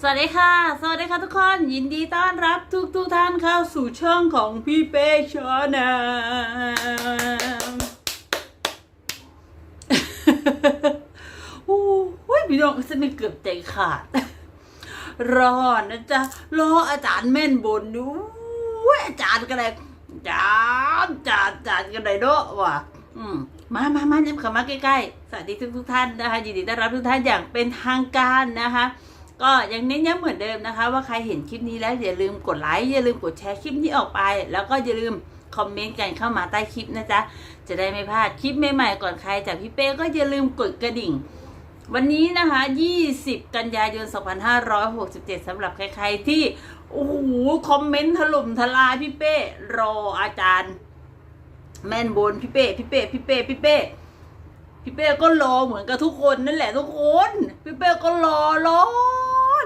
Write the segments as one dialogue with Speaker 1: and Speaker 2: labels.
Speaker 1: สวัสดีค่ะ สวัสดีค่ะทุกคน ยินดีต้อนรับทุกทุกท่านเข้าสู่ช่องของพี่เป้ชอนะโอ้ยพี่น้องสนิทเกือบใจขาดรอนะจ๊ะรออาจารย์แม่นบนดูอาจารย์ก็เลยอาจารย์อาจารย์อาจารย์ก็เลยเนาะว่ะอืมมามามาเนี่ยข้ามาใกล้ๆ สวัสดีทุกทุกท่านนะคะ ยินดีต้อนรับทุกท่านอย่างเป็นทางการนะคะ ก็ยังเน้นย้ำเหมือนเดิมนะคะ ว่าใครเห็นคลิปนี้แล้วอย่าลืมกดไลค์อย่าลืมกดแชร์คลิปนี้ออกไป แล้วก็อย่าลืมคอมเมนต์กันเข้ามาใต้คลิปนะจ๊ะจะได้ไม่พลาดคลิปใหม่ๆก่อนใครจากพี่เป้ก็อย่าลืมกดกระดิ่ง วันนี้นะคะ 20 กันยายน 2567สำหรับใครๆที่โอ้โหคอมเมนต์ถล่มทลายพี่เป้รออาจารย์ แม่นบนพี่เป้พี่เป้พี่เป้พี่เป้พี่เป้ก็รอเหมือนกับทุกคนนั่นแหละทุกคน พี่เป้ก็รอรอ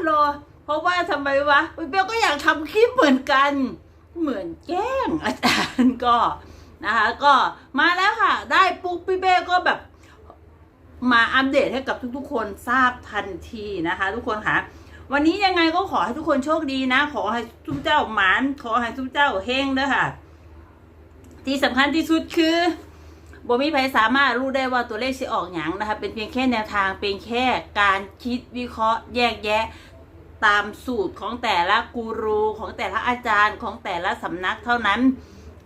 Speaker 1: รอ เพราะว่าทำไมวะพี่เป้ก็อยากทำคลิปเหมือนกัน เหมือนแกล้งอาจารย์ก็นะคะก็มาแล้วค่ะ ได้ปุ๊บพี่เป้ก็แบบ มาอัปเดตให้กับทุกๆ คนทราบทันทีนะคะ ทุกคนค่ะ วันนี้ยังไงก็ขอให้ทุกคนโชคดีนะ ขอให้ทุกเจ้าหมานขอให้ทุกเจ้าเฮงด้วยค่ะ ที่สำคัญที่สุดคือบ่มีใครสามารถรู้ได้ว่าตัวเลขสิออกอย่างนะคะ เป็นเพียงแค่แนวทางเป็นแค่การคิดวิเคราะห์แยกแยะ ตามสูตรของแต่ละกูรูของแต่ละอาจารย์ของแต่ละสำนักเท่านั้น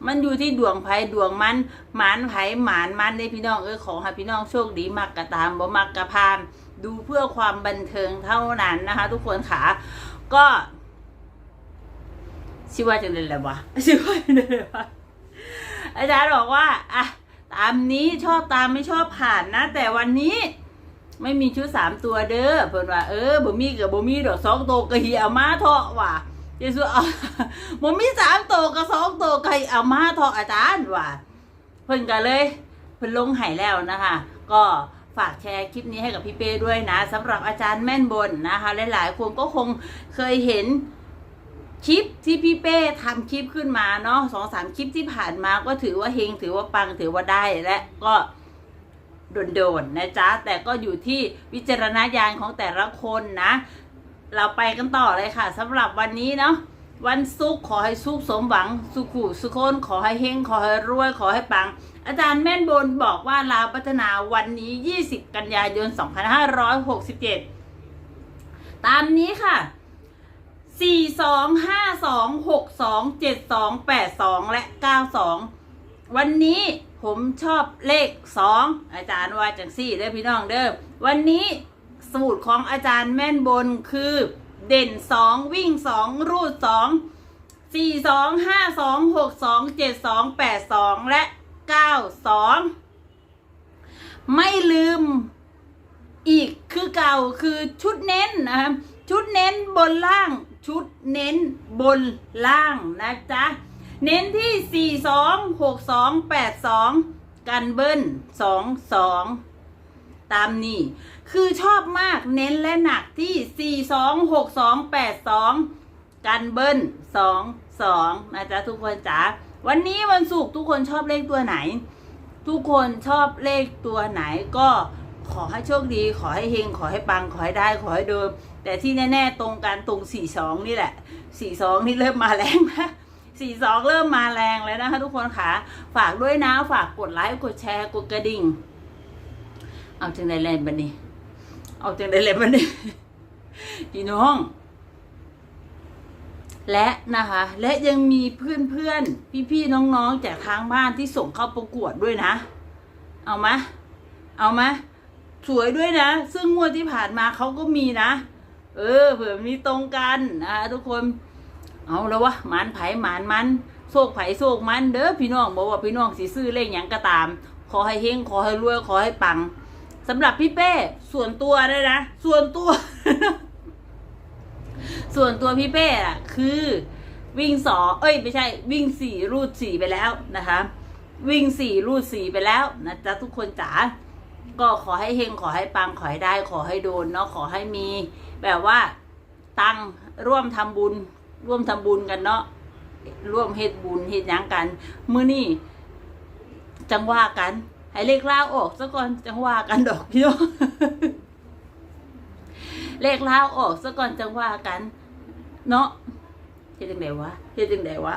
Speaker 1: มันอยู่ที่ดวงไพ่ดวงมันหมานไพ่หมานมันได้พี่น้องเออขอให้พี่น้องโชคดีมักกะตามบ่มักกะพาน ดูเพื่อความบันเทิงเท่านั้นนะคะ ทุกคนค่ะก็ชื่อว่าจะเล่นอะไรวะชื่อว่าจะเล่นอะไรวะอาจารย์บอกว่าอะตามนี้ชอบตามไม่ชอบผ่านนะ แต่วันนี้ ไม่มีชุดสามตัวเด้อเพิ่นว่าเออบ่มีกับบ่มีดอกสองตัวก็เหี่ยวมาเถาะว่ะเยซูเอาบ่มีสามตัวกับสองตัวก็เหี่เอามาเถาะอาจารย์ว่ะเพิ่นก็เลยเพิ่นลงให้แล้วนะคะ ก็ฝากแชร์คลิปนี้ให้กับพี่เป้ด้วยนะสำหรับอาจารย์แม่นบนนะคะ หลายๆคนก็คงเคยเห็นคลิปที่พี่เป้ทำคลิปขึ้นมาเนาะสองสามคลิปที่ผ่านมาก็ถือว่าเฮงถือว่าปังถือว่าได้และก็ โดนๆนะจ๊ะ แต่ก็อยู่ที่วิจารณญาณของแต่ละคนนะ เราไปกันต่อเลยค่ะสำหรับวันนี้เนาะวันศุกขอให้สุขสมหวังสุขุสุขนขอให้เฮงขอให้รวยขอให้ปัง อาจารย์แม่นบนบอกว่าลาวพัฒนาวันนี้ 20 กันยายน 2567 ตามนี้ค่ะ 4 2 5 2 6 2 7 2 8 2 และ 92 วันนี้ ผมชอบเลข2อาจารย์ว่าจังสี่เด้อพี่น้องเด้อวันนี้สูตรของอาจารย์แม่นบนคือเด่น2วิ่ง2รูด2 4 2 5 2 6 2 7 2 8 2และ92ไม่ลืมอีกคือเก่าคือชุดเน้นนะครับชุดเน้นบนล่างชุดเน้นบนล่างนะจ๊ะ เน้นที่ 4 2 6 2 8 2 กันเบิ้ล 2 2 ตามนี้ คือชอบมากเน้นและหนักที่ 4 2 6 2 8 2 กันเบิ้ล 2 2 นะจ๊ะทุกคนจ๋า วันนี้วันศุกร์ทุกคนชอบเลขตัวไหน ทุกคนชอบเลขตัวไหนก็ขอให้โชคดี ขอให้เฮง ขอให้ปัง ขอให้ได้ ขอให้เดิม แต่ที่แน่ ๆ ตรงกันตรง 42 นี่แหละ 42 นี่เริ่มมาแรงนะ 42 เริ่มมาแรงแล้วนะคะทุกคนค่ะ ฝากด้วยนะ ฝากกดไลค์ กดแชร์ กดกระดิ่ง เอาจังไดแลนบันนี้เอาจังไดแลนบันนี้พี่น้อง และนะคะ และยังมีเพื่อนเพื่อนพี่พี่ๆน้องๆ จากทางบ้านที่ส่งเข้าประกวดด้วยนะ เอามะ เอามะ สวยด้วยนะ ซึ่งงวดที่ผ่านมาเขาก็มีนะ เออ เผื่อมีตรงกันนะทุกคน เอาแล้ววะหมานไผ่หมานมันโศกไผ่โศกมัน เด้อพี่น้องบอกว่าพี่น้องสิซื้อเลขหยังก็ตาม ขอให้เฮงขอให้รวยขอให้ปังสำหรับพี่เป้ ส่วนตัวเลยนะ ส่วนตัว ส่วนตัวพี่เป้อะคือวิ่งสองเอ้ย ไม่ใช่ วิ่งสี่รูดสี่ไปแล้วนะคะ วิ่งสี่รูดสี่ไปแล้วนะจ๊ะทุกคนจ๋าก็ขอให้เฮงขอให้ปังขอให้ได้ ขอให้โดนเนาะขอให้มี แบบว่าตังร่วมทำบุญ ร่วมทำบุญกันเนาะร่วมเฮ็ดบุญเฮ็ดหยังกันมื้อนี้จังว่ากัน ให้เลขล่าออกซะก่อนจังว่ากันดอกพี่น้องเลขลาวออกซะก่อนจังว่ากัน เนาะเฮ็ดจังไดวะเฮ็ดจังไดวะ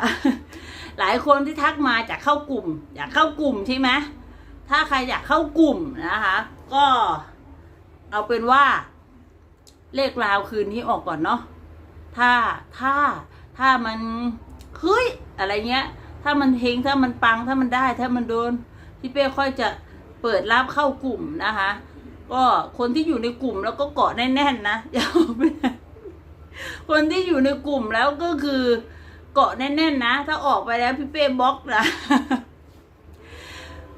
Speaker 1: หลายคนที่ทักมาจากเข้ากลุ่ม อยากเข้ากลุ่มใช่ไหมถ้าใครอยากเข้ากลุ่มนะคะ ก็เอาเป็นว่าเลขลาวคืนนี้ออกก่อนเนาะ ถ้าถ้าถ้ามันเฮ้ยอะไรเงี้ย ถ้ามันเฮงถ้ามันปังถ้ามันได้ ถ้ามันโดนพี่เป้ค่อยจะเปิดรับเข้ากลุ่มนะคะ ก็คนที่อยู่ในกลุ่มแล้วก็เกาะแน่นๆนะอย่าเอาไปคนที่อยู่ในกลุ่มแล้วก็คือเกาะแน่นๆนะ ถ้าออกไปแล้วพี่เป้บล็อกนะ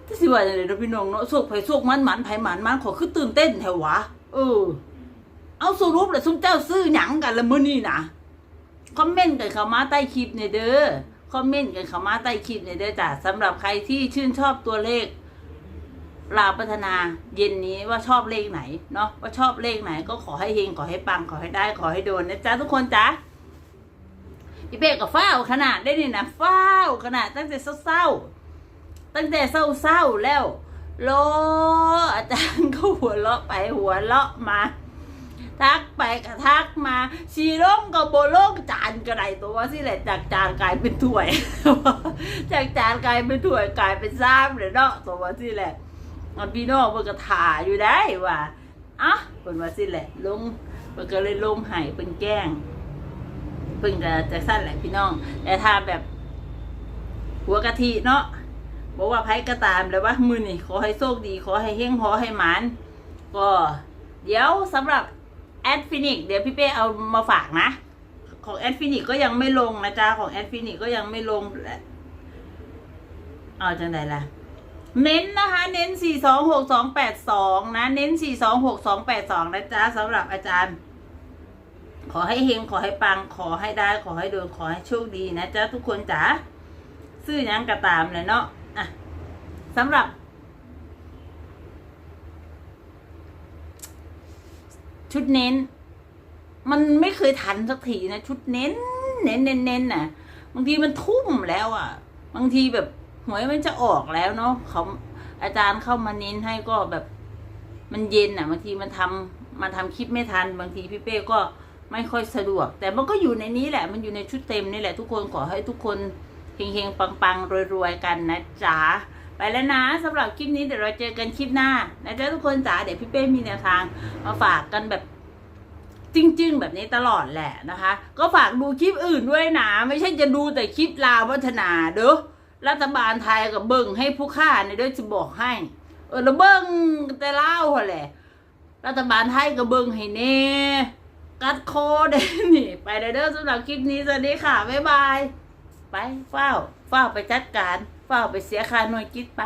Speaker 1: ที่สิว่าอย่างไรเนาะพี่น้องเนาะโศกไผ่โศกมันหมันไผ่หมันมันขอคือตื่นเต้นแถววะเออ เอาสรุปเลยซุมเจ้าซื้อหยังกันละมื้อนี้นะคอมเมนต์กันเข้ามาใต้คลิปเนี่ยเด้อคอมเมนต์กันเข้ามาใต้คลิปเนี่ยเด้อจ้ะสำหรับใครที่ชื่นชอบตัวเลขลาพัฒนาเย็นนี้ว่าชอบเลขไหนเนาะว่าชอบเลขไหน ก็ขอให้เฮงขอให้ปังขอให้ได้ขอให้โดนนะจ๊ะทุกคนจ๊ะพี่เป้กับฟ้าขนาดได้นี่นะฟ้าขนาดตั้งแต่เศร้าๆตั้งแต่เศร้าๆแล้วโลอาจารย์ก็หัวเราะไปหัวเราะมา ทักไปกระทักมาชีร่มกับโบโลกจานกระไรตัวสิแหละจากจานกลายเป็นถ้วย จากจานกลายเป็นถ้วยกลายเป็นซ้ำเลยเนาะตัวสิแหละพี่น้องเพิ่นก็ถ่าอยู่ได้ว่าอะเพิ่นว่าสิแหละลงเพิ่นก็เลยลงไห้เพิ่นแกล้งเพิ่นก็จะสั้นแหละพี่น้อง แต่ถ้าแบบ หัวกะทิเนาะบอกว่าไผก็ตามแล้วว่ามือนี่ขอให้โชคดี ขอให้เฮงขอให้หมานก็เดี๋ยวสำหรับ ดฟินิกเดี๋ยวพี่เป้เอามาฝากนะ ของแอดฟินิกก็ยังไม่ลงนะจ๊ะ ของแอดฟินิกก็ยังไม่ลงเอาจังไดล่ะ เน้นนะคะ เน้น4 2 6 2 8 2นะ เน้น4 2 6 2 8 2นะจ๊ะสำหรับอาจารย์ ขอให้เฮงขอให้ปัง ขอให้ได้ ขอให้โดนขอให้โชคดีนะจ๊ะทุกคนจ๋าซื้อยังกระตามเลยเนาะอะสำหรับ ชุดเน้น มันไม่เคยทันสักทีนะชุดเน้น เน้นเน้นเน้นน่ะ บางทีมันทุ่มแล้วอะ บางทีแบบหวยมันจะออกแล้วเนาะเขาอาจารย์เข้ามาเน้นให้ก็แบบมันเย็นอะ บางทีมันทำมันทำคลิปไม่ทัน บางทีพี่เป้ก็ไม่ค่อยสะดวก แต่มันก็อยู่ในนี้แหละ มันอยู่ในชุดเต็มนี่แหละ ทุกคนขอให้ทุกคนเฮงๆปังๆรวยๆกันนะจ๊ะ ไปแล้วนะสำหรับคลิปนี้เดี๋ยวเราเจอกันคลิปหน้านะจ๊ะทุกคนจ๋าเดี๋ยวพี่เป้มีแนวทางมาฝากกันแบบจริง ๆ แบบนี้ตลอดแหละนะคะ ก็ฝากดูคลิปอื่นด้วยนะ ไม่ใช่จะดูแต่คลิปลาวพัฒนาเด้อรัฐบาลไทยกับเบิ่งให้ผู้ค่าในด้อจะบอกให้ เออแล้วเบิ่งแต่เลาวหั่นแหละ รัฐบาลไทยก็เบิ่งให้แน่กัดคอเด้นี่ ไปเด้อเด้อสำหรับคลิปนี้สวัสดีค่ะ บ๊ายบาย ไปเฝ้าเฝ้าไปจัดการ ฝ้าไปเสียค่าหน่วยกิจไป